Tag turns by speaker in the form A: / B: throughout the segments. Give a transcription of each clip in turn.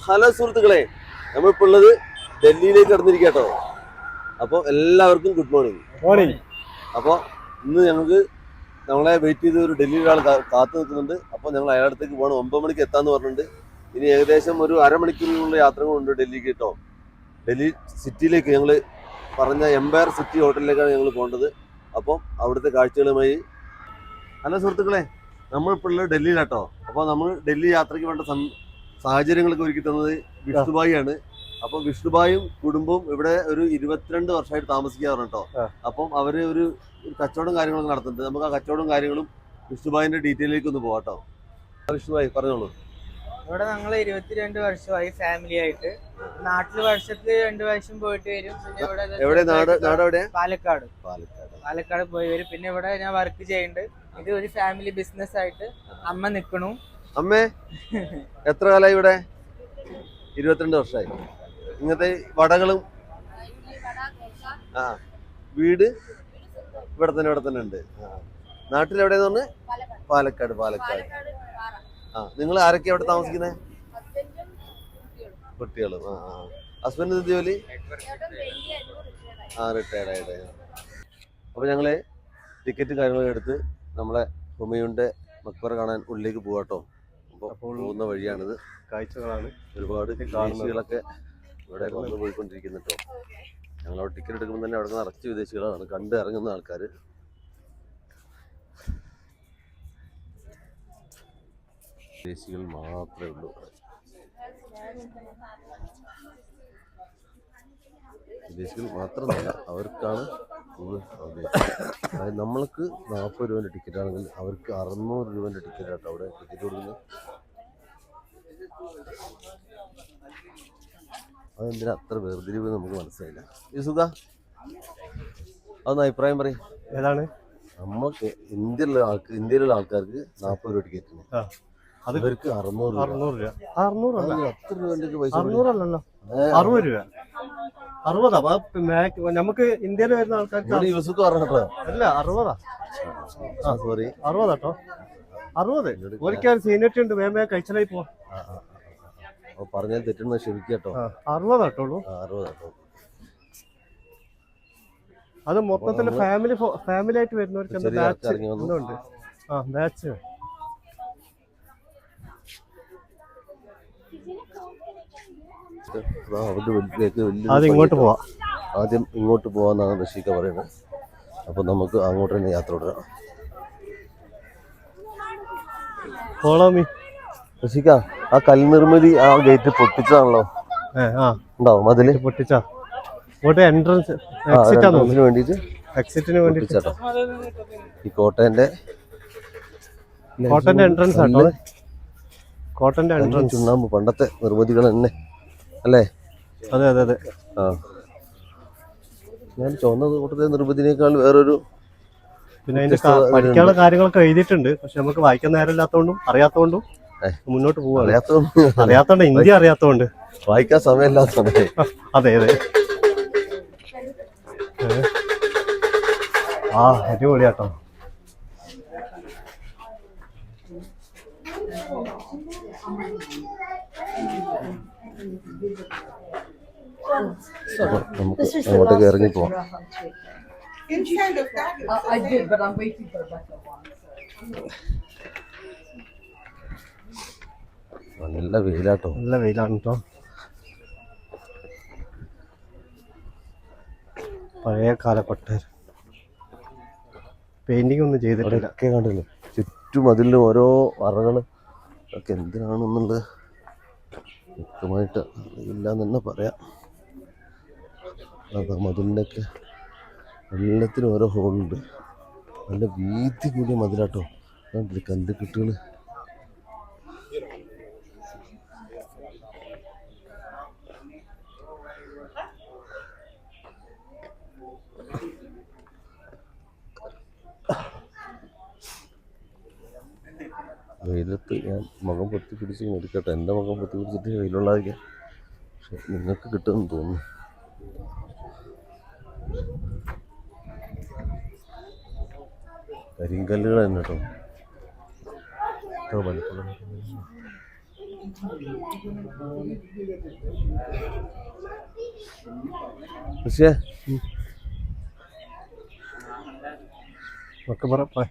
A: Hello സുഹൃത്തുക്കളെ നമ്മളിപ്പോൾ ഉള്ളത് ഡൽഹിയിലേക്ക് കടന്നിരിക്കട്ടോ അപ്പോൾ എല്ലാവർക്കും ഗുഡ് മോർണിംഗ്
B: മോർണിംഗ്
A: അപ്പോൾ ഇന്ന് ഞങ്ങൾക്ക് നമ്മളെ വെയിറ്റ് ചെയ്ത് ഒരു ഡൽഹിയിൽ ഒരാൾ കാത്തു നിൽക്കുന്നുണ്ട്. അപ്പോൾ ഞങ്ങൾ അയാളടുത്തേക്ക് പോകണം. ഒമ്പത് മണിക്ക് എത്താന്ന് പറഞ്ഞിട്ടുണ്ട്. ഇനി ഏകദേശം ഒരു അരമണിക്കൂറിനുള്ള യാത്രകളുണ്ട് ഡൽഹിക്ക് കേട്ടോ ഡൽഹി സിറ്റിയിലേക്ക് ഞങ്ങൾ പറഞ്ഞ എംപയർ സിറ്റി ഹോട്ടലിലേക്കാണ് ഞങ്ങൾ പോകേണ്ടത്. അപ്പം അവിടുത്തെ കാഴ്ചകളുമായി. ഹലോ സുഹൃത്തുക്കളെ നമ്മളിപ്പോൾ ഉള്ളത് ഡൽഹിയിലാട്ടോ അപ്പോൾ നമ്മൾ ഡൽഹി യാത്രയ്ക്ക് വേണ്ട സം- സാഹചര്യങ്ങളൊക്കെ ഒരുക്കി തന്നത് വിഷ്ണുബായിയാണ്. അപ്പൊ വിഷ്ണുബായും കുടുംബവും ഇവിടെ ഒരു ഇരുപത്തിരണ്ട് വർഷമായിട്ട് താമസിക്കാറുണ്ട് കേട്ടോ. അപ്പം അവർ ഒരു കച്ചവടം കാര്യങ്ങളൊക്കെ നടത്തുന്നുണ്ട്. നമുക്ക് ആ കച്ചവടം കാര്യങ്ങളും വിഷ്ണുബായിന്റെ ഡീറ്റെയിലേക്ക് ഒന്ന് പോവാട്ടോ വിഷ്ണുബായി പറഞ്ഞോളൂ.
C: ഇവിടെ ഞങ്ങൾ ഇരുപത്തിരണ്ട് വർഷമായി ഫാമിലി ആയിട്ട്. നാട്ടിൽ വർഷത്തിൽ രണ്ടു വർഷം പോയിട്ട് വരും. പിന്നെ ഇവിടെ പാലക്കാട്.
A: പാലക്കാട്.
C: പാലക്കാട് പോയി വരും. പിന്നെ ഇവിടെ ഞാൻ വർക്ക് ചെയ്യുന്നുണ്ട്. ഇത് ഒരു ഫാമിലി ബിസിനസ് ആയിട്ട് അമ്മ നിക്കണു.
A: അമ്മേ എത്ര കാലമായി ഇവിടെ? ഇരുപത്തിരണ്ട് വർഷമായി. ഇങ്ങനത്തെ വടകളും ആ വീട് ഇവിടെ തന്നെ ഇവിടെ തന്നെ ഉണ്ട്. ആ. നാട്ടിൽ എവിടെയെന്ന് പറഞ്ഞ്? പാലക്കാട് പാലക്കാട്. ആ നിങ്ങൾ ആരൊക്കെയാണ് ഇവിടെ താമസിക്കുന്നത്? കുട്ടികളും ആ ആ. ഹസ്ബൻഡ് ജോലി? ആ റിട്ടയർഡ് ആയിട്ട്. അപ്പോൾ ഞങ്ങൾ ടിക്കറ്റ് കാര്യങ്ങളൊക്കെ എടുത്ത് നമ്മളെ ഹുമയുണ്ട് മക്ബർ കാണാൻ ഉള്ളിലേക്ക് പോകാട്ടോ അപ്പോൾ പോകുന്ന വഴിയാണിത്
B: കാഴ്ചകളാണ്
A: ഒരുപാട്. വിദേശികളൊക്കെ ഇവിടെ വന്ന് പോയിക്കൊണ്ടിരിക്കുന്നു ഞങ്ങൾ ഞങ്ങളവിടെ ടിക്കറ്റ് എടുക്കുമ്പോൾ തന്നെ അവിടെ നിറച്ച് വിദേശികളാണ് കണ്ട് ഇറങ്ങുന്ന ആൾക്കാർ വിദേശികൾ മാത്രമേ ഉള്ളൂ. വിദേശികൾ മാത്രമല്ല അവർക്കാണ്. അതായത് നമ്മൾക്ക് നാൽപ്പത് രൂപേന്റെ ടിക്കറ്റ് ആണെങ്കിൽ അവർക്ക് അറുന്നൂറ് രൂപേന്റെ ടിക്കറ്റ് ആട്ടോ അവിടെ ടിക്കറ്റ് കൊടുക്കുന്നത്. അതെന്തിനാ അത്ര വേർതിരിവ് നമുക്ക് മനസ്സിലായില്ല. ഈ സുഖ അതൊന്ന് അഭിപ്രായം പറയും.
B: ഏതാണ്?
A: നമ്മൾക്ക് ഇന്ത്യയിലുള്ള ആൾക്ക് ഇന്ത്യയിലുള്ള ആൾക്കാർക്ക് നാൽപ്പത് രൂപ
B: ടിക്കറ്റ് അത്
A: ഇവർക്ക് അറുന്നൂറ് രൂപ.
B: അറുന്നൂറ് രൂപ. അറുന്നൂറല്ല
A: പൈസ.
B: അറുന്നൂറല്ലല്ലോ. അറുപത് രൂപ. അറുപതാ. നമുക്ക് ഇന്ത്യയിൽ വരുന്ന ആൾക്കാർക്ക് അല്ല അറുപതാ.
A: സോറി
B: അറുപതാട്ടോ അറുപത് ഒരിക്കലും സീനിയറിറ്റി ഉണ്ട്. വേമേ കഴിച്ചലായി പോ
A: പറഞ്ഞാൽ തെറ്റുന്ന ക്ഷമിക്കട്ടോ
B: അറുപതാട്ടോളൂ
A: അറുപത് കേട്ടോ
B: അത് മൊത്തത്തിൽ ഫാമിലി ഫാമിലി ആയിട്ട് വരുന്നവർക്ക് ബാച്ച്. ഉണ്ട് ആ ബാച്ച്
A: അവരുടെ വീട്ടിലേക്ക് വലിയ
B: അത് ഇങ്ങോട്ട് പോവാം.
A: ആദ്യം ഇങ്ങോട്ട് പോവാന്നാണ് റഷീക്ക പറയുന്നത്. അപ്പൊ നമുക്ക് അങ്ങോട്ട് തന്നെ യാത്ര തുടരാം.
B: Follow me?
A: റഷീക്ക ആ കൽനിർമ്മിതി ആ ഗേറ്റ് പൊട്ടിച്ചതാണല്ലോ? ഉണ്ടാവും അതിൽ?
B: പൊട്ടിച്ചാ. ഇങ്ങോട്ട് എൻട്രൻസ്
A: ആ,
B: എക്സിറ്റ് ആണെന്ന് തോന്നുന്നു.
A: വേണ്ടിയിട്ട്
B: എക്സിറ്റിന് വേണ്ടി
A: ഈ കോട്ടയന്റെ
B: കോട്ടന്റെ എൻട്രൻസ് ആണോ കോട്ടന്റെ എൻട്രൻസ്
A: ചുണ്ണാമ്പ്. പണ്ടത്തെ നിർമ്മിതികൾ തന്നെ അല്ലേ?
B: അതെ അതെ അതെ.
A: ആ. ഞാൻ ചുവന്ന കൂട്ടത്തെ നിർബന്ധിനേക്കാൾ വേറൊരു
B: പിന്നെ അതിന്റെ പഠിക്കാനുള്ള കാര്യങ്ങളൊക്കെ എഴുതിയിട്ടുണ്ട്. പക്ഷെ നമുക്ക് വായിക്കാൻ നേരമില്ലാത്തതുകൊണ്ടും അറിയാത്തതുകൊണ്ടും മുന്നോട്ട് പോവാ
A: അറിയാത്ത
B: അറിയാത്തോണ്ട് ഹിന്ദി അറിയാത്തോണ്ട്.
A: വായിക്കാൻ സമയമില്ലാത്തതേ
B: അതെ അതെ. ആ അടിപൊളിയാട്ടോ.
A: അപ്പൊ നമുക്ക് അങ്ങോട്ടേക്ക് ഇറങ്ങി പോവാം. നല്ല വെയിലാട്ടോ.
B: നല്ല വെയിലാണ് കേട്ടോ പഴയ കാല കൊട്ടാരം പെയിന്റിംഗ് ഒന്നും ചെയ്തിട്ടില്ല.
A: ഒക്കെ കണ്ടില്ലേ? ചുറ്റും അതിലും ഓരോ അറകൾ ഒക്കെ എന്തിനാണെന്നുള്ളത്? വ്യക്തമായിട്ട് ഇല്ല എന്ന് തന്നെ പറയാം. അത് മതിലിന്റെയൊക്കെ എല്ലാത്തിനും ഓരോ ഹോളുണ്ട്. നല്ല വീതി കൂടിയ മതിലാട്ടോ. കണ്ടില്ലേ കല്ലുകെട്ടുകൾ വെയിലത്ത് ഞാൻ മുഖം പൊത്തി പിടിച്ച് എടുക്കട്ടെ എന്റെ മുഖം പൊത്തി പിടിച്ചിട്ട് വെയിലുള്ളതൊക്കെ പക്ഷെ നിങ്ങൾക്ക് കിട്ടുമെന്ന് തോന്നുന്നു. കരിങ്കല്ലുകൾ തന്നെ കേട്ടോ. പക്ഷേ
B: മക്കബറ പ-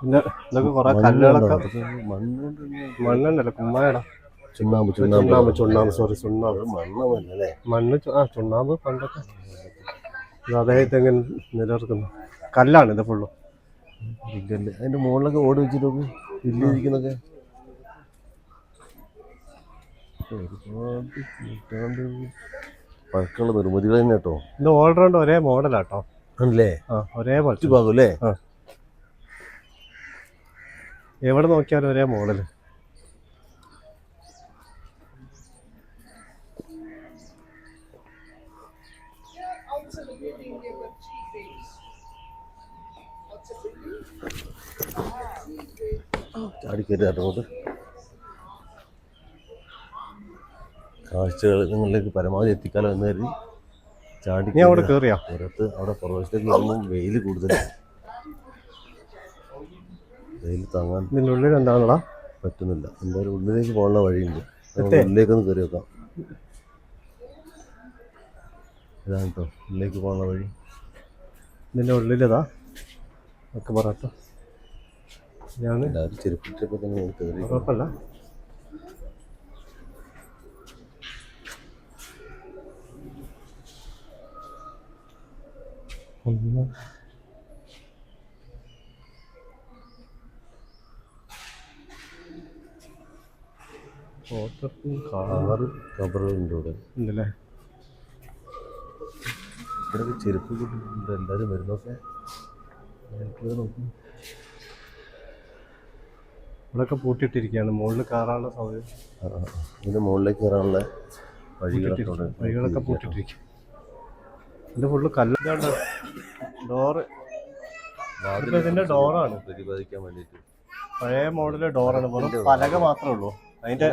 B: പിന്നെ ഇതൊക്കെ കുറെ കല്ലുകളൊക്കെ മണ്ണുണ്ടല്ലോ കുമ്മായടാ.
A: ചുണ്ണാമ്പ്
B: ചുണ്ണാമ്പ്. ചുണ്ണാമ്പ് സോറി ചുണ്ണാമ്പ്.
A: മണ്ണല്ലേ
B: മണ്ണ് ആ ചുണ്ണാമ്പ് പണ്ടൊക്കെ. അദ്ദേഹത്തെ എങ്ങനെ നിലനിർത്തുന്നു. കല്ലാണ് ഇത് ഫുള്ളും
A: ഇല്ലല്ലേ അതിന്റെ മുകളിലൊക്കെ ഓടി വെച്ചിട്ട് നോക്ക്. ഇല്ലിരിക്കുന്നൊക്കെ ഒരുപാട് നൂറ്റാണ്ട് പഴക്കമുള്ള നിർമ്മിതികൾ തന്നെ കേട്ടോ.
B: ഇത് ഓൾറൗണ്ട് ഒരേ മോഡലാട്ടോ.
A: ആണല്ലേ?
B: ആ ഒരേ പോലെ
A: ചുറ്റുഭാഗം അല്ലേ?
B: എവിടെ നോക്കിയാലും ഒരേ മോഡൽ
A: ചാടിക്കയറി അങ്ങോട്ട് കാഴ്ചകൾ നിങ്ങളിലേക്ക് പരമാവധി എത്തിക്കാലോ എന്ന് കരുതി ചാടി
B: നീ അവിടെ കയറിയാ
A: പുറത്ത് അവിടെ പുറവശത്തേക്ക് വരുമ്പോൾ വെയിൽ കൂടുതൽ വെയിൽ താങ്ങാൻ
B: ഇതിന്റെ ഉള്ളിൽ എന്താണോടാ?
A: പറ്റുന്നില്ല. എന്തായാലും ഉള്ളിലേക്ക് പോകാനുള്ള വഴിയുണ്ട്? ഉള്ളിലേക്കൊന്ന് കയറി വെക്കാം ഇതാണ് കേട്ടോ ഉള്ളിലേക്ക് പോകാനുള്ള വഴി.
B: ഇതിന്റെ ഉള്ളിലേതാ ഒക്കെ പറയട്ടോ ഞാൻ
A: എല്ലാവരും തന്നെ കയറി
B: കുഴപ്പമില്ല. ഒന്ന്. ഫോട്ടോക്കും
A: ആറ് കബറുകളുണ്ട് ഇവിടെ.
B: ഉണ്ടല്ലേ?
A: ഇവിടെയൊക്കെ ചെരുപ്പ് കിട്ടുന്നുണ്ട്. എല്ലാവരും വരുന്നൊക്കെ നോക്കും.
B: ഇവിടെയൊക്കെ പൂട്ടിയിട്ടിരിക്കുകയാണ്. മുകളിൽ കയറാനുള്ള സൗകര്യം
A: ഇതിന്. മുകളിലേക്ക് കയറാനുള്ള വഴികളൊക്കെ
B: പൂട്ടിയിട്ടിരിക്കും. വഴികളൊക്കെ പൂട്ടിട്ടിരിക്കും ഇത് ഫുള്ള് കല്ലുണ്ട് ഡോറ് ഇതിന്റെ ഡോറാണ്
A: പ്രതിപാദിക്കാൻ വേണ്ടിയിട്ട്.
B: പഴയ മോഡൽ ഡോറാണ് വെറും പലക മാത്രമേ ഉള്ളൂ. അതിന്റെ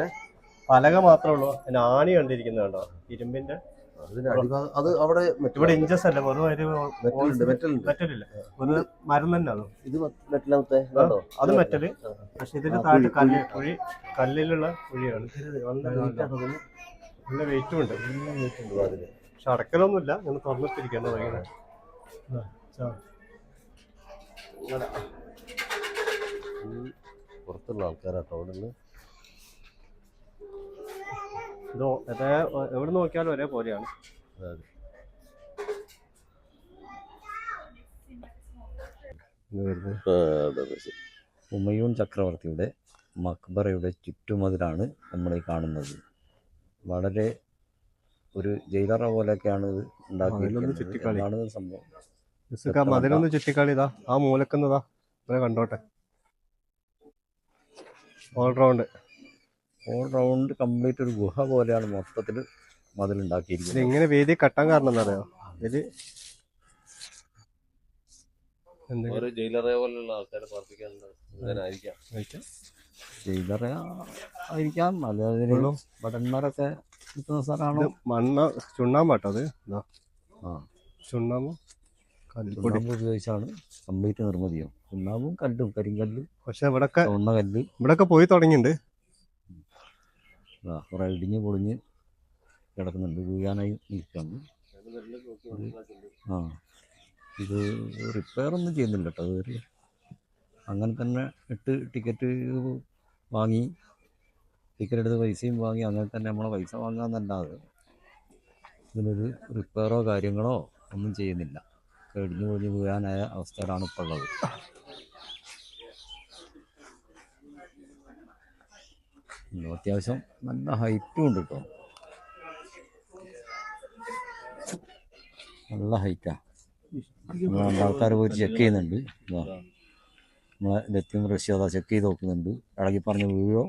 B: പലക മാത്രമേ ഉള്ളൂ. അതിന് ആണി കണ്ടിരിക്കുന്നുണ്ടോ ഇരുമ്പിന്റെ
A: അതിന്റെ അടിഭാഗം അത് അവിടെ
B: ഇവിടെ ഇഞ്ചസ് അല്ല വെറും ഒരു
A: മെറ്റലുണ്ട് മെറ്റലുണ്ട്
B: മെറ്റലില്ല ഒന്ന് മരം തന്നെ അത്
A: ഇത് മെറ്റലാമത്തെ
B: അത് മെറ്റൽ പക്ഷെ ഇതിന് താഴെ കല്ല് കുഴി. കല്ലിലുള്ള കുഴിയാണ്. നല്ല വെയിറ്റും ഉണ്ട്. പക്ഷെ അടക്കലൊന്നുമില്ല ഞങ്ങൾ തുറന്നിട്ടിരിക്കാണ് ഭയങ്കര.
A: പുറത്തുള്ള ആൾക്കാരാട്ടോ അവിടെ നിന്ന്
B: ഇതോ അതേ എവിടെ നോക്കിയാലും ഒരേ പോലെയാണ്.
D: ഉമയൂൺ ചക്രവർത്തിയുടെ മക്ബറയുടെ ചുറ്റുമതിലാണ് നമ്മൾ ഈ കാണുന്നത്. വളരെ ഒരു ജയിലറ പോലെയൊക്കെയാണ് ഇത് ഉണ്ടാക്കിയിരിക്കുന്നത്. സംഭവം?
B: മതിലൊന്ന് ചുറ്റിക്കളി ഇതാ. ആ മൂലക്കുന്നതാ കണ്ടോട്ടെ. ഓൾറൗണ്ട്
D: ഓൾ റൗണ്ട് കംപ്ലീറ്റ് ഒരു ഗുഹ പോലെയാണ് മൊത്തത്തിൽ മതിലുണ്ടാക്കിയിരിക്കുന്നത്.
B: ഇങ്ങനെ വേദി കട്ടാൻ കാരണം എന്താ പറയാ ഇത്
A: ഒരു ജയിലറെ പോലുള്ള ആൾക്കാരെ?
D: ജയിലറ ആയിരിക്കാം. ഭടന്മാരൊക്കെ സ്ഥലമാണോ?
B: മണ്ണ ചുണ്ണാമ്പാട്ടോ അത്.
D: ആ.
B: ചുണ്ണാമ്പ്
D: കല്ലുപൊടി ഉപയോഗിച്ചാണ് കംപ്ലീറ്റ് നിർമ്മിതിയും. ചുണ്ണാമ്പും കല്ലും കരിങ്കല്ലും
B: പക്ഷെ
D: കല്ല്.
B: ഇവിടൊക്കെ പോയി തുടങ്ങിയിട്ടുണ്ട്.
D: ഇടിഞ്ഞ് പൊളിഞ്ഞ് കിടക്കുന്നുണ്ട്. വീഴാനായി നിൽക്കുകയാണ്. ആ ഇത് റിപ്പയർ ഒന്നും ചെയ്യുന്നില്ല കേട്ടോ. അത് അങ്ങനെ തന്നെ ഇട്ട് ടിക്കറ്റ് വാങ്ങി ടിക്കറ്റ് എടുത്ത് പൈസയും വാങ്ങി അങ്ങനെ തന്നെ നമ്മളെ പൈസ വാങ്ങാമെന്നല്ലാതെ ഇതിനൊരു റിപ്പയറോ കാര്യങ്ങളോ ഒന്നും ചെയ്യുന്നില്ല. ഇടിഞ്ഞ് പൊളിഞ്ഞ് വീഴാനായ അവസ്ഥയിലാണ് ഇപ്പോൾ ഉള്ളത്. അത്യാവശ്യം നല്ല ഹൈറ്റും ഉണ്ട് കേട്ടോ നല്ല ഹൈറ്റാ. ആൾക്കാർ പോയിട്ട് ചെക്ക് ചെയ്യുന്നുണ്ട്. നമ്മളെ ലത്തിയും റഷ്യ അതാ ചെക്ക് ചെയ്ത് നോക്കുന്നുണ്ട്. ഇളകി പറഞ്ഞ് വീഴോ?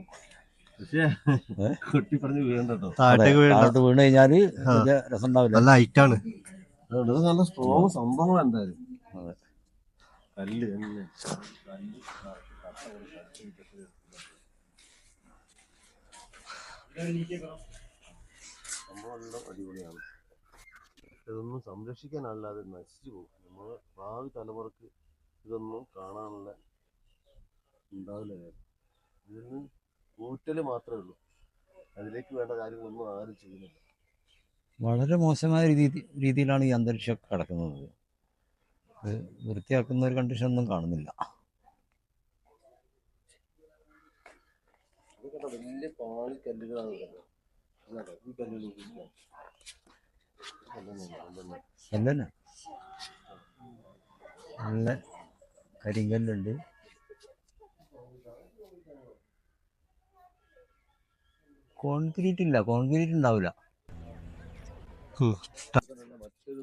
D: താഴത്ത് വീണ് കഴിഞ്ഞാൽ രസം ഉണ്ടാവില്ല
B: നല്ല ഹൈറ്റാണ്.
A: നല്ല സ്ട്രോങ് സംഭവം എന്തായാലും.
D: അതെ.
A: കല്ല് സംഭവമെല്ലാം അടിപൊളിയാണ്. ഇതൊന്നും സംരക്ഷിക്കാനല്ലാതെ നശിച്ചു പോകും. നമ്മൾ ഭാവി തലമുറയ്ക്ക് ഇതൊന്നും കാണാനുള്ള ഉണ്ടാവില്ല ഇതിന് കൂറ്റൽ മാത്രമേ ഉള്ളൂ. അതിലേക്ക് വേണ്ട കാര്യങ്ങളൊന്നും ആരും ചെയ്യുന്നില്ല.
D: വളരെ മോശമായ രീതി രീതിയിലാണ് ഈ അന്തരീക്ഷമൊക്കെ കിടക്കുന്നത്. വൃത്തിയാക്കുന്ന ഒരു കണ്ടീഷൻ ഒന്നും കാണുന്നില്ല.
A: ഇതൊക്കെ വലിയ പാളി കല്ലുകളാണ് വരുന്നത്. ഈ കല്ലുകൾ
D: നല്ല കരിങ്കല്ലുണ്ട്. കോൺക്രീറ്റ് ഇല്ല കോൺക്രീറ്റ് ഉണ്ടാവില്ല
A: മറ്റൊരു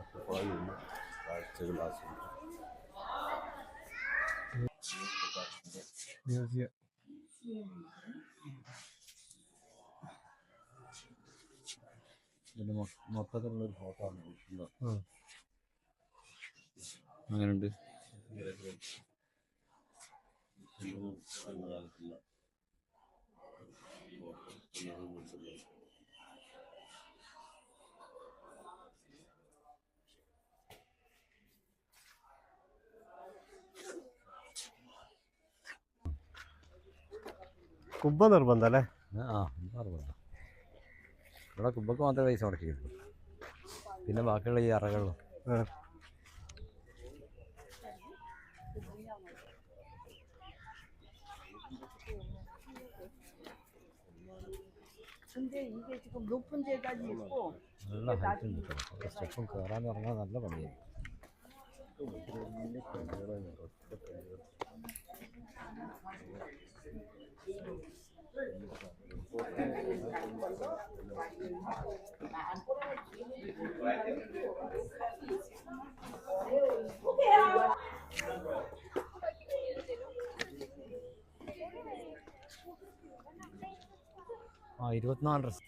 A: ഒറ്റപ്പാടുള്ള കാഴ്ചകൾ ആസ്വദിക്കും
D: ഇതിന്റെ മൊ- മൊത്തത്തിലുള്ള ഒരു ഫോട്ടോ ആണ് അങ്ങനെയുണ്ട്
A: കാലത്തുള്ള
B: കുബ്ബ നിർബന്ധം അല്ലേ?
D: ആ നിർബന്ധം. ഇവിടെ കുബ്ബക്ക് മാത്രമേ പൈസ മുടക്കിയിട്ടുള്ളൂ. പിന്നെ ബാക്കിയുള്ള ഈ അറകളിലും
E: 근데 이게 지금 높은 재단이 있고
D: 몰라 한푼 주더라 그래서 펑크 라면 하나 달라고 네. ആ ഇരുപത്തിനാല് ഡ്രസ്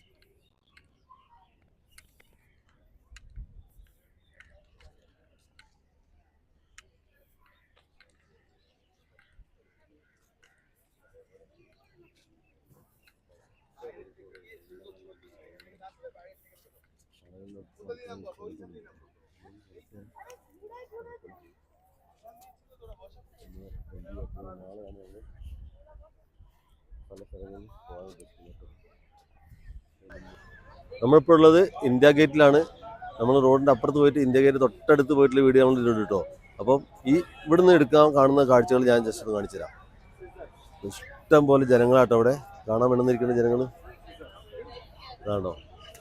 A: പല സ്ഥലങ്ങളിൽ പോകാൻ പറ്റുന്നത് നമ്മളിപ്പോൾ ഉള്ളത് ഇന്ത്യ ഗേറ്റിലാണ്. നമ്മൾ റോഡിന്റെ അപ്പുറത്ത് പോയിട്ട് ഇന്ത്യ ഗേറ്റ് തൊട്ടടുത്ത് പോയിട്ടുള്ള വീഡിയോ നമ്മൾ ഇട്ടിട്ടുണ്ട് കേട്ടോ. അപ്പം ഈ ഇവിടുന്ന് എടുക്കാൻ കാണുന്ന കാഴ്ചകൾ ഞാൻ ജസ്റ്റ് ഒന്ന് കാണിച്ചു തരാം ഇഷ്ടം പോലെ ജനങ്ങളാട്ടോ അവിടെ. കാണാൻ വേണമെന്നിരിക്കുന്ന ജനങ്ങൾ ഇതാണോ?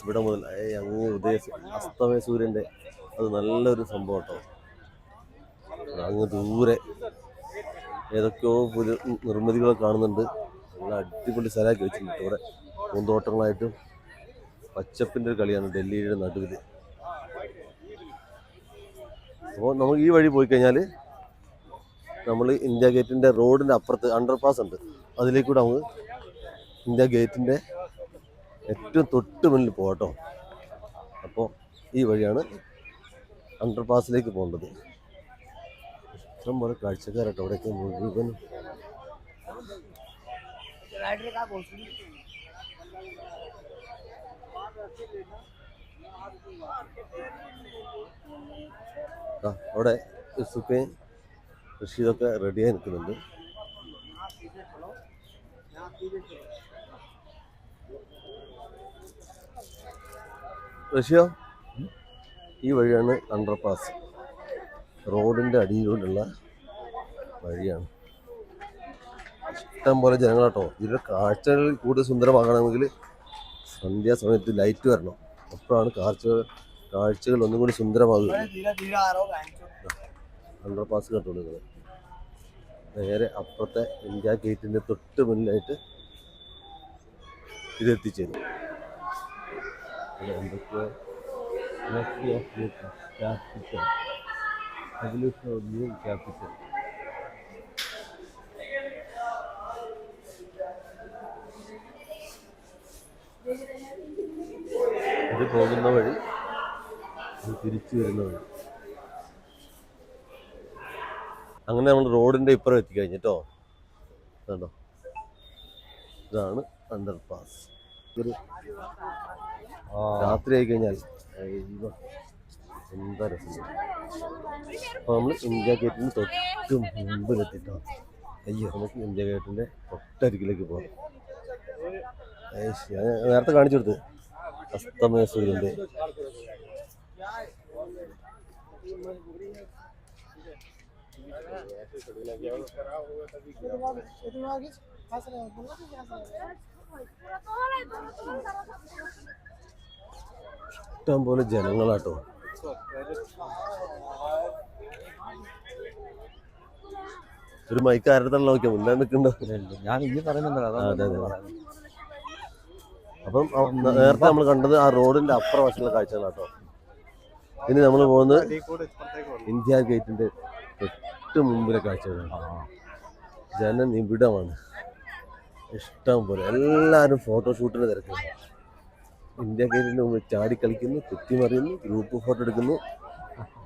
A: ഇവിടെ മുതൽ അങ്ങ് ഉദയ അസ്തമയ സൂര്യന്റെ അത് നല്ലൊരു സംഭവം കേട്ടോ. അങ്ങ് ദൂരെ ഏതൊക്കെയോ പുതിയ നിർമ്മിതികളൊക്കെ കാണുന്നുണ്ട്. നല്ല അടിപൊളി സ്ഥലമാക്കി വെച്ചിട്ടുണ്ട് ഇവിടെ. പൂന്തോട്ടങ്ങളായിട്ടും പച്ചപ്പിന്റെ ഒരു കളിയാണ് ഡൽഹിയുടെ നടുവിൽ അപ്പോൾ നമുക്ക് ഈ വഴി പോയി കഴിഞ്ഞാൽ നമ്മൾ ഇന്ത്യ ഗേറ്റിന്റെ റോഡിന്റെ അപ്പുറത്ത് അണ്ടർപാസ് ഉണ്ട്. അതിലേക്കൂടെ നമുക്ക് ഇന്ത്യ ഗേറ്റിന്റെ ഏറ്റവും തൊട്ട് മുന്നിൽ പോകട്ടോ അപ്പോൾ ഈ വഴിയാണ് അണ്ടർപാസിലേക്ക് പോകേണ്ടത്. ഇഷ്ടം പോലെ കാഴ്ചക്കാരട്ടോ അവിടെയൊക്കെ മുഴുവനും. അവിടെ സുഖയും റഷീദൊക്കെ റെഡിയായി നിൽക്കുന്നുണ്ട്. റഷ്യോ ഈ വഴിയാണ് അണ്ടർപാസ് റോഡിന്റെ അടിയിലൂടെയുള്ള വഴിയാണ്. ഇഷ്ടം പോലെ ജനങ്ങളാട്ടോ. ഇതിന്റെ കാഴ്ചകൾ കൂടുതൽ സുന്ദരമാകണമെങ്കിൽ സന്ധ്യാസമയത്ത് ലൈറ്റ് വരണം. അപ്പോഴാണ് കാഴ്ചകൾ കാഴ്ചകൾ ഒന്നും കൂടി
C: സുന്ദരമാകുന്നത് അണ്ടർ
A: പാസ് കണ്ടോളൂ നിങ്ങൾ നേരെ അപ്പുറത്തെ ഇന്ത്യ ഗേറ്റിന്റെ തൊട്ട് മുന്നിലായിട്ട് ഇത് എത്തിച്ചേരും. എന്തൊക്കെയോ ക്യാപിറ്റൽ ന്യൂ ക്യാപിറ്റൽ ഇത് പോകുന്ന വഴി ഇത് തിരിച്ചു വരുന്ന വഴി. അങ്ങനെ നമ്മൾ റോഡിന്റെ ഇപ്പുറം എത്തിക്കഴിഞ്ഞിട്ടോ? കണ്ടോ? ഇതാണ് അണ്ടർ പാസ് രാത്രി ആയി കഴിഞ്ഞാൽ എന്താ രസം. അപ്പോൾ നമ്മൾ ഇന്ത്യ ഗേറ്റിന് തൊട്ട് മുമ്പിലെത്തിട്ടോ? അയ്യോ നമുക്ക് ഇന്ത്യ ഗേറ്റിന്റെ തൊട്ടരികിലേക്ക് പോകാം. നേരത്തെ കാണിച്ചു കൊടുത്ത്. അസ്തമയ സൂര്യന്റെ ഇഷ്ടം പോലെ ജനങ്ങളാട്ടോ. ഒരു മൈക്ക് ആരുടെ നോക്കിയാ? മുന്നേ നിൽക്കണ്ടോ.
D: ഞാൻ ഈ പറയുന്നുണ്ടല്ലോ.
A: അപ്പം നേരത്തെ നമ്മൾ കണ്ടത് ആ റോഡിന്റെ അപ്പുറവശമുള്ള കാഴ്ചകളാട്ടോ. ഇനി നമ്മൾ പോകുന്നത്. ഇന്ത്യ ഗേറ്റിന്റെ തൊട്ട് മുമ്പിലെ കാഴ്ചകളാണ്. ജനനിബിഡമാണ്. ഇഷ്ടം പോലെ എല്ലാവരും ഫോട്ടോഷൂട്ടിന് തിരക്കാണ് ഇന്ത്യ ഗേറ്റിന്റെ മുമ്പിൽ ചാടി കളിക്കുന്നു കുത്തിമറിയുന്നു ഗ്രൂപ്പ് ഫോട്ടോ എടുക്കുന്നു.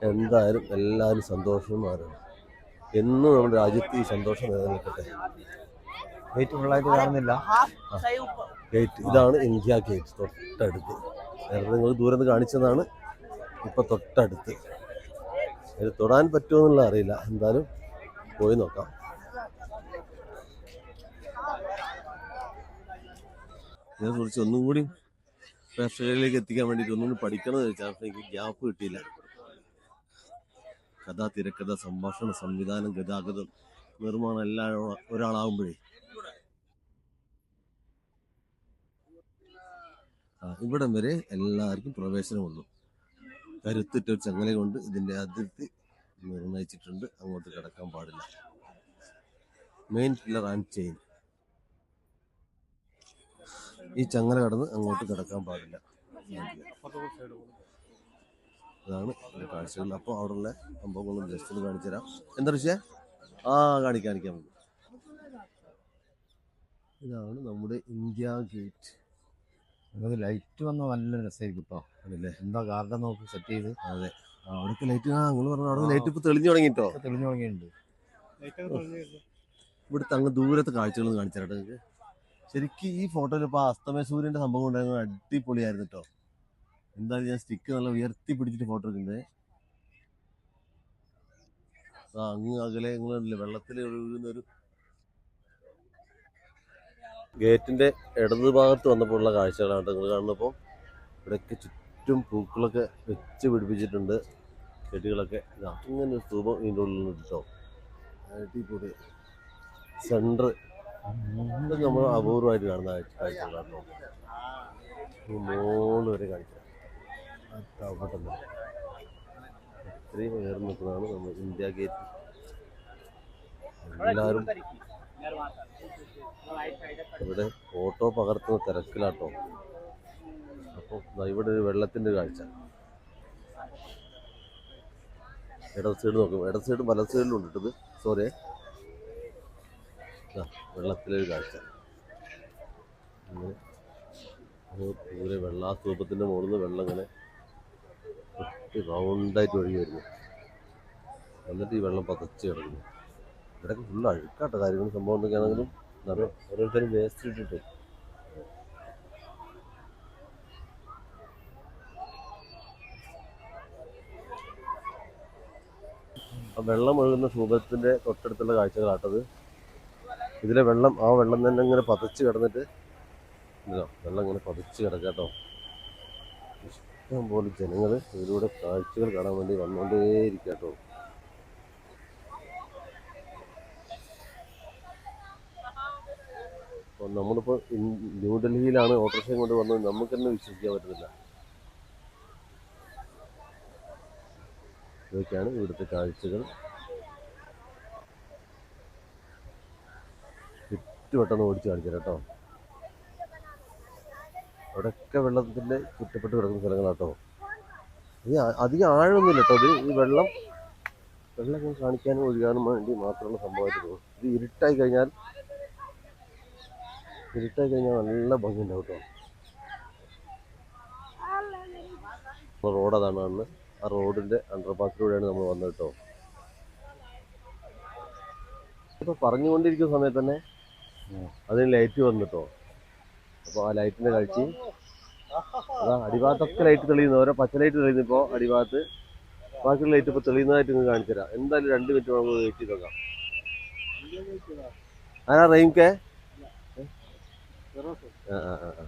A: എന്തായാലും എല്ലാവരും സന്തോഷമാരാണ് എന്നും നമ്മുടെ രാജ്യത്ത് ഈ സന്തോഷം നിലനിൽക്കട്ടെ.
D: വെയിറ്റ് ഫുള്ളായിട്ട് കാണുന്നില്ല.
A: ഗേറ്റ്. ഇതാണ് ഇന്ത്യ ഗേറ്റ് തൊട്ടടുത്ത്. നേരത്തെ നിങ്ങൾ ദൂരം കാണിച്ചതാണ് ഇപ്പൊ തൊട്ടടുത്ത്. ഇത് തൊടാൻ പറ്റുമോ എന്നുള്ള അറിയില്ല. എന്തായാലും പോയി നോക്കാം. ഇതിനെക്കുറിച്ച് ഒന്നും കൂടി പ്രേക്ഷകരിലേക്ക് എത്തിക്കാൻ വേണ്ടിയിട്ട് ഒന്നും കൂടി പഠിക്കണം എന്ന് വെച്ചാൽ പക്ഷേ എനിക്ക് ഗ്യാപ്പ് കിട്ടിയില്ല. കഥ തിരക്കഥ സംഭാഷണ സംവിധാനം ഗതാഗതം നിർമ്മാണം എല്ലാം ഒരാളാവുമ്പോഴേ ഇവിടം വരെ എല്ലാവർക്കും പ്രവേശനം വന്നു. കരുത്തിട്ട ഒരു ചങ്ങല കൊണ്ട് ഇതിന്റെ അതിർത്തി നിർണയിച്ചിട്ടുണ്ട്. അങ്ങോട്ട് കിടക്കാൻ പാടില്ല. മെയിൻ പില്ലർ ആൻഡ് ചെയിൻ ഈ ചങ്ങല കടന്ന് അങ്ങോട്ട് കിടക്കാൻ പാടില്ല. അതാണ് കാഴ്ചകൾ. അപ്പോൾ അവിടെയുള്ള സംഭവങ്ങളും ജസ്റ്റ് കാണിച്ചു തരാം. എന്താ ഋഷിയെ ആ കാണിക്കാൻ കാണിക്കാം ഇതാണ് നമ്മുടെ ഇന്ത്യ ഗേറ്റ്
D: അത് ലൈറ്റ് വന്ന നല്ല രസമായിരിക്കും കേട്ടോ
A: അതല്ലേ
D: എന്താ ഗാർഡൻ നോക്ക് സെറ്റ് ചെയ്ത്.
A: അതെ. അവിടേക്ക് ലൈറ്റ് ആ നിങ്ങൾ പറഞ്ഞു അവിടെ ലൈറ്റ് ഇപ്പൊ തെളിഞ്ഞു തുടങ്ങിട്ടോ
D: തെളിഞ്ഞു തുടങ്ങിയിട്ടുണ്ട്.
A: ഇവിടുത്തെ അങ്ങ് ദൂരത്തെ കാഴ്ചകൾ കാണിച്ചു തരട്ടെ നിങ്ങൾക്ക് ശരിക്കും ഈ ഫോട്ടോയിൽ ഇപ്പൊ അസ്തമയ സൂര്യന്റെ സംഭവം ഉണ്ടായിരുന്നു അടിപൊളിയായിരുന്നു കേട്ടോ എന്തായാലും ഞാൻ സ്റ്റിക്ക് നല്ല ഉയർത്തി പിടിച്ചിട്ട് ഫോട്ടോ എടുക്കുന്നത് ആ അങ്ങ് അകലെ നിങ്ങളില്ലേ വെള്ളത്തിൽ ഒഴുകുന്ന ഒരു ഗേറ്റിന്റെ ഇടത് ഭാഗത്ത് വന്നപ്പോഴുള്ള കാഴ്ചകളാണ് നിങ്ങൾ കാണുന്നപ്പോൾ. ഇവിടെയൊക്കെ ചുറ്റും പൂക്കളൊക്കെ വെച്ച് പിടിപ്പിച്ചിട്ടുണ്ട്. ചെടികളൊക്കെ. അങ്ങനെ ഒരു സ്തൂപം ഇതിന്റെ ഉള്ളിൽ കിട്ടോ അടിപൊളി. സെന്റർ നമ്മൾ അപൂർവമായിട്ട് കാണുന്ന കാഴ്ച- കാഴ്ചകളാണ് മോൾ വരെ അവിടെ ഇത്രയും ഉയർന്നു നിൽക്കുന്നതാണ് നമ്മൾ ഇന്ത്യ ഗേറ്റ്. എല്ലാവരും ഇവിടെ ഓട്ടോ പകർത്തുന്ന തിരക്കിലാട്ടോ. അപ്പോൾ ഇവിടെ ഒരു വെള്ളത്തിന്റെ കാഴ്ച. ഇടത് സൈഡ് നോക്കും. ഇടത് സൈഡും പല സൈഡിലും ഉണ്ട് ഇത്. സോറി വെള്ളത്തിലൊരു കാഴ്ച. ദൂരെ വെള്ള ആ സ്തൂപത്തിന്റെ മുകളിൽ നിന്ന് വെള്ളം ഇങ്ങനെ റൗണ്ടായിട്ട് ഒഴുകി വരുന്നു എന്നിട്ട് ഈ വെള്ളം പതച്ച് കിടക്കുന്നു. ഇവിടെയൊക്കെ ഫുൾ അഴുക്കാട്ട കാര്യങ്ങൾ സംഭവം എന്തൊക്കെയാണെങ്കിലും ഓരോരുത്തരും വേസ്റ്റ് ഇട്ടിട്ട്. വെള്ളം ഒഴുകുന്ന സൂപത്തിന്റെ തൊട്ടടുത്തുള്ള കാഴ്ചകളാട്ടത് ഇതിലെ വെള്ളം ആ വെള്ളം തന്നെ ഇങ്ങനെ പതച്ച് കിടന്നിട്ട് ഇല്ലോ വെള്ളം ഇങ്ങനെ പതച്ച് കിടക്കാട്ടോ. ഇഷ്ടം പോലെ ജനങ്ങൾ ഇതിലൂടെ കാഴ്ചകൾ കാണാൻ വേണ്ടി വന്നുകൊണ്ടേയിരിക്കാട്ടോ നമ്മളിപ്പോൾ ന്യൂഡൽഹിയിലാണ് ഓട്ടോറിക്ഷയും കൊണ്ട് വന്നത്. നമുക്ക് വിശ്വസിക്കാൻ പറ്റുന്നില്ല. ഇതൊക്കെയാണ് ഇവിടുത്തെ കാഴ്ചകൾ. ചുറ്റുവട്ടം ഓടിച്ചു കാണിച്ചു കേട്ടോ. അവിടെയൊക്കെ വെള്ളത്തിന്റെ ചുറ്റപ്പെട്ട് കിടക്കുന്ന സ്ഥലങ്ങളാട്ടോ. ഇത് അധികം ആഴമൊന്നുമില്ല കേട്ടോ. ഇത് ഈ വെള്ളം വെള്ളം കാണിക്കാനും ഒഴുകാനും വേണ്ടി മാത്രമുള്ള സംഭവമായിട്ട് തോന്നും ഇത് ഇരുട്ടായി കഴിഞ്ഞാൽ ഇരുട്ടായി കഴിഞ്ഞാൽ നല്ല ഭംഗിയുണ്ടാവും കേട്ടോ. റോഡ് അതാണ് കാണുന്നത് ആ റോഡിന്റെ അണ്ടർപാസിലൂടെയാണ് നമ്മൾ വന്നത് കേട്ടോ. ഇപ്പൊ പറഞ്ഞുകൊണ്ടിരിക്കുന്ന സമയത്ത് തന്നെ അതിന് ലൈറ്റ് വന്നു വന്നിട്ടോ അപ്പോൾ ആ ലൈറ്റിന്റെ കാഴ്ച. അതാ അടിഭാഗത്തൊക്കെ ലൈറ്റ് തെളിയുന്നു. ഓരോ പച്ച ലൈറ്റ് തെളിയുന്നു ഇപ്പോൾ അടിഭാഗത്ത്. ബാക്കിയുള്ള ലൈറ്റ് ഇപ്പോൾ തെളിയുന്നതായിട്ട് നിങ്ങൾക്ക് കാണിച്ചു തരാം എന്തായാലും രണ്ട് മിനിറ്റ് നമുക്ക് വെയിറ്റ് ചെയ്ത് നോക്കാം. ആരാ ആ ആ ആ ആ.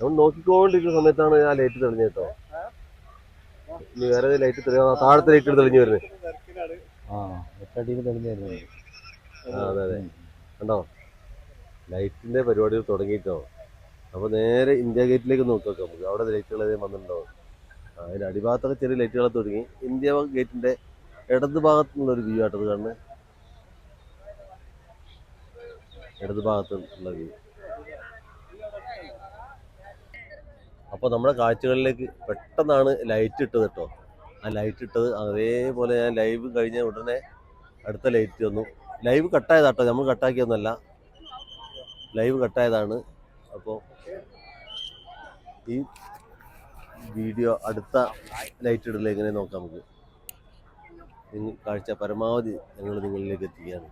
A: നമ്മൾ നോക്കിക്കോണ്ടിരിക്കുന്ന സമയത്താണ് ആ ലൈറ്റ് തെളിഞ്ഞത് കേട്ടോ. ഇനി വേറെ ലൈറ്റ് തെളിയാ? താഴത്തെ ലൈറ്റ് തെളിഞ്ഞു വരുന്നത്
D: ആ എട്ടടിയിൽ തെളിഞ്ഞായിരുന്നു
A: ആ അതെ അതെ. കണ്ടോ? ലൈറ്റിന്റെ പരിപാടികൾ തുടങ്ങിയിട്ടോ. അപ്പോൾ നേരെ ഇന്ത്യ ഗേറ്റിലേക്ക് നോക്കി നമുക്ക്. അവിടെ ലൈറ്റുകൾ ഏതെങ്കിലും വന്നിട്ടുണ്ടാവും അതിന്റെ അടിഭാഗത്തൊക്കെ ചെറിയ ലൈറ്റുകൾ തുടങ്ങി. ഇന്ത്യ ഗേറ്റിന്റെ ഇടത് ഭാഗത്തുനിന്നുള്ള ഒരു വ്യൂ ആട്ടത് കാണുന്നത് ഇടത് ഭാഗത്തുള്ള വ്യൂ അപ്പോൾ നമ്മുടെ കാഴ്ചകളിലേക്ക് പെട്ടെന്നാണ് ലൈറ്റ് ഇട്ടത് കേട്ടോ ആ ലൈറ്റ് ഇട്ടത് അതേപോലെ ഞാൻ ലൈവ് കഴിഞ്ഞ ഉടനെ അടുത്ത ലൈറ്റ് വന്നു. ലൈവ് കട്ടായതാട്ടോ നമ്മൾ കട്ടാക്കിയൊന്നുമല്ല ലൈവ് കട്ടായതാണ് അപ്പോൾ ഈ വീഡിയോ അടുത്ത ലൈറ്റ് ഇടൽ എങ്ങനെ നോക്കാം നമുക്ക്? കാഴ്ച പരമാവധി ഞങ്ങൾ നിങ്ങളിലേക്ക് എത്തിക്കുകയാണ്.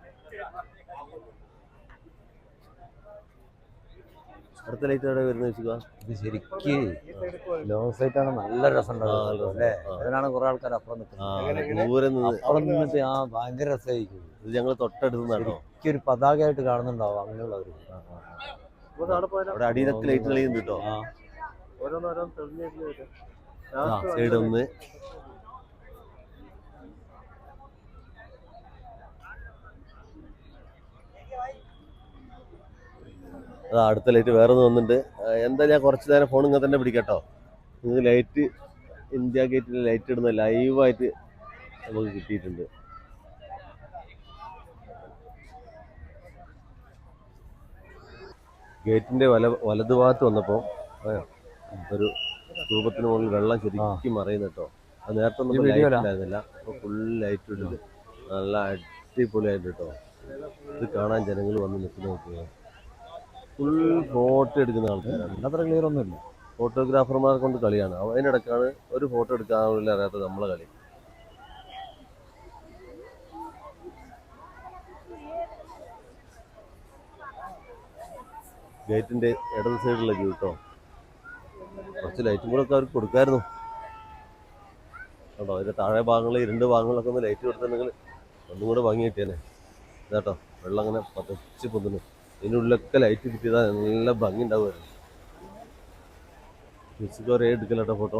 A: അടുത്ത ലൈറ്റ് അവിടെ വരുന്നത് വെച്ചുക
D: ഇത് ശരിക്ക് ലോങ് സൈറ്റ് ആണ് നല്ല രസം. അല്ലേ. അതിനാണ് കുറെ ആൾക്കാർ അപ്പുറം നിൽക്കുന്നത്
A: ദൂരെ നിന്ന്
D: അപ്പുറം നിന്നിട്ട് ആ ഭയങ്കര രസമായിരിക്കും
A: ഇത് ഞങ്ങൾ തൊട്ടടുത്ത്
D: നടക്കും ഒരു പതാകയായിട്ട് കാണുന്നുണ്ടാവും അങ്ങനെയുള്ളവർ
A: അവിടെ അടിയിലൊക്കെ ലൈറ്റ് കളിയുന്നുണ്ട് കേട്ടോ.
B: ഓരോന്നോരോന്ന് തെളിഞ്ഞു തെളിഞ്ഞു വരും.
A: ആ സൈഡ് ഒന്ന്. അതാ അടുത്ത ലൈറ്റ് വേറെ തോന്നുന്നുണ്ട് എന്താ ഞാൻ കുറച്ച് നേരം ഫോൺ ഇങ്ങനെ തന്നെ പിടിക്കട്ടോ. നിങ്ങൾക്ക് ലൈറ്റ് ഇന്ത്യ ഗേറ്റിൽ ലൈറ്റ് ഇടുന്ന ലൈവായിട്ട് നമുക്ക് കിട്ടിയിട്ടുണ്ട്. ഗേറ്റിന്റെ വല വലതുഭാഗത്ത് വന്നപ്പോൾ ഒരു രൂപത്തിന് മുകളിൽ വെള്ളം ശരിക്കും മറയുന്നു കേട്ടോ. അത് നേരത്തെ ഒന്നും ലൈറ്റ്? ഉണ്ടായിരുന്നില്ല അപ്പോൾ ഫുൾ ലൈറ്റ് ഇട്ടിട്ട് നല്ല അടിപൊളിയായിട്ട് കേട്ടോ. ഇത് കാണാൻ ജനങ്ങൾ വന്ന് നിൽക്കുന്ന നോക്കുക ഫുൾ ഫോട്ടോ എടുക്കുന്ന ആൾക്കാരാണ്.
D: അത്ര ക്ലിയർ ഒന്നുമില്ല.
A: ഫോട്ടോഗ്രാഫർമാരെ കൊണ്ട് കളിയാണ്. അതിനിടക്കാണ് ഒരു ഫോട്ടോ എടുക്കാൻ പോലും അറിയാത്ത നമ്മളെ കളി. ഗേറ്റിന്റെ ഇടത് സൈഡിലേക്ക് കേട്ടോ കുറച്ച് ലൈറ്റും കൂടെ ഒക്കെ അവർക്ക് കൊടുക്കായിരുന്നു. കേട്ടോ അതിന്റെ താഴെ ഭാഗങ്ങളിൽ ഇരുണ്ട് ഭാഗങ്ങളിലൊക്കെ ഒന്ന് ലൈറ്റ് കൊടുത്തിട്ടുണ്ടെങ്കിൽ ഒന്നും കൂടെ ഭംഗി കിട്ടിയേനെ. ഇതാട്ടോ. വെള്ളം അങ്ങനെ പതച്ച് പൊന്തുന്നു. ഇതിനുള്ളിലൊക്കെ ലൈറ്റ് കിട്ടിയതാ നല്ല ഭംഗി ഉണ്ടാവുമായിരുന്നു ഫിസിക്ക് ഒരേ എടുക്കലട്ടോ ഫോട്ടോ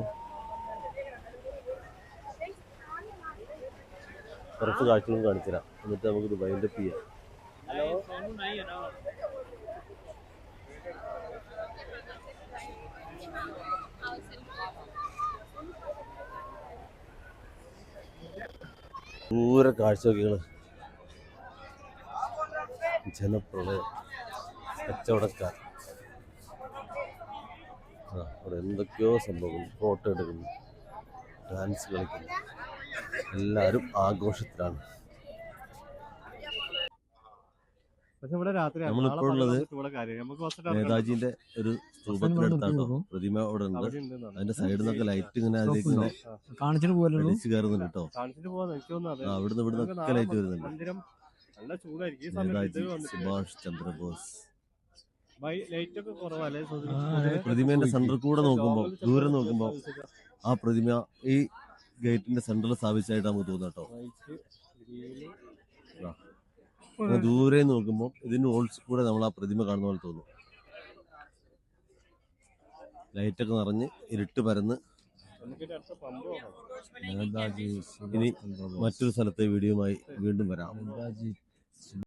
A: കുറച്ച് കാഴ്ചകളും കാണിച്ചുതരാം. എന്നിട്ട് നമുക്ക് ഇത് പി ചെയ്യാം. ദൂരെ കാഴ്ചകൾ ജനപ്രളയം. കച്ചവടക്കാർ. ആ അവിടെ എന്തൊക്കെയോ സംഭവങ്ങൾ. ഫോട്ടോ എടുക്കുന്നു. ഡാൻസ് കളിക്കുന്നു. എല്ലാവരും ആഘോഷത്തിലാണ്.
B: നമ്മളിപ്പോഴുള്ളത്
A: നേതാജിന്റെ ഒരു സ്തൂപത്തിനടുത്താട്ടോ പ്രതിമ അവിടെ ഉണ്ട്. അതിന്റെ സൈഡിൽ നിന്നൊക്കെ ലൈറ്റ് ഇങ്ങനെ അതിലേക്ക് ഇങ്ങനെ
D: കാണിച്ചിട്ട്
A: കയറുന്നുണ്ട് കേട്ടോ. അവിടുന്ന് ഇവിടുന്ന് ഒക്കെ ലൈറ്റ് വരുന്നുണ്ട്. നേതാജി സുഭാഷ് ചന്ദ്രബോസ്. പ്രതിമേന്റെ സെന്റർ കൂടെ നോക്കുമ്പോൾ ദൂരെ നോക്കുമ്പോൾ ആ പ്രതിമ ഈ ഗേറ്റിന്റെ സെന്ററിൽ സ്ഥാപിച്ചായിട്ട് നമുക്ക് തോന്നാം കേട്ടോ. അങ്ങനെ ദൂരെ നോക്കുമ്പോൾ ഇതിന്റെ ഓൾസ് കൂടെ നമ്മൾ ആ പ്രതിമ കാണുന്ന പോലെ തോന്നും. ലൈറ്റൊക്കെ നിറഞ്ഞ് ഇരുട്ട് പരന്ന്. ഇനി മറ്റൊരു സ്ഥലത്തെ വീഡിയോയുമായി വീണ്ടും വരാം.